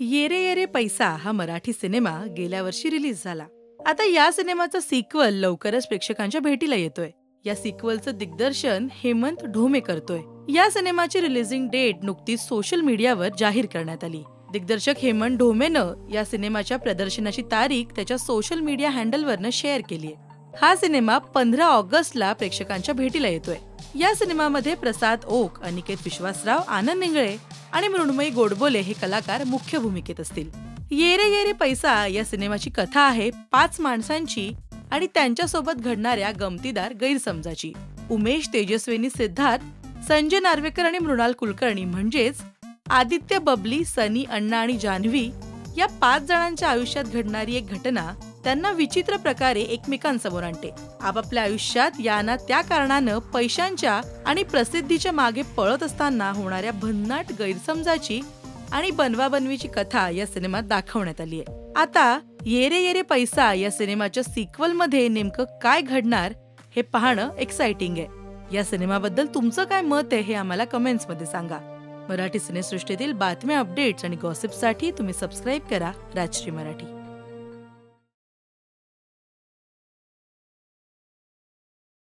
येरे येरे पैसा हा मराठी सिनेमा गेल्या वर्षी रिलीज झाला. आता या सिनेमाचा सिक्वल लवकरच प्रेक्षकांच्या भेटीला येतोय. या सिक्वलचं दिग्दर्शन हेमंत ढोमे करतोय. या सिनेमाची रिलीजिंग डेट नुकतीच सोशल मीडियावर जाहीर करण्यात आली. दिग्दर्शक हेमंत ढोमेनं या सिनेमाच्या प्रदर्शनाची तारीख त्याच्या सोशल मीडिया हँडलवरनं शेअर केली आहे हा सिनेमा पंधरा ऑगस्टला प्रेक्षकांच्या भेटीला येतोय. या सिनेमामध्ये प्रसाद ओक अनिकेत विश्वासराव आनंद निंगळे आणि मृण्मयी गोडबोले हे कलाकार मुख्य भूमिकेत असतील. येरे येरे पैसा या सिनेमाची कथा आहे पाच माणसांची आणि त्यांच्यासोबत घडणाऱ्या गमतीदार गैरसमजाची. उमेश तेजस्विनी सिद्धार्थ संजय नार्वेकर आणि मृणाल कुलकर्णी म्हणजेच आदित्य बबली सनी अण्णा आणि जान्हवी या पाच जणांच्या आयुष्यात घडणारी एक घटना त्यांना विचित्र प्रकारे एकमेकांसमोर आणते. आपापल्या आयुष्यात याना त्या कारणानं पैशांच्या आणि प्रसिद्धीच्या मागे पळत असताना होणाऱ्या भन्नाट गैरसमजाची आणि बनवाबनवीची कथा या सिनेमात दाखवण्यात आली आहे. आता येरे येरे पैसा या सिनेमाच्या सिक्वलमध्ये नेमकं काय घडणार हे पाहणं एक्साइटिंग आहे. या सिनेमाबद्दल तुमचं काय मत आहे हे आम्हाला कमेंट्समध्ये सांगा. मराठी सिनेसृष्टीतील बातम्या अपडेट्स आणि गॉसिपसाठी तुम्ही सबस्क्राईब करा राजश्री मराठी.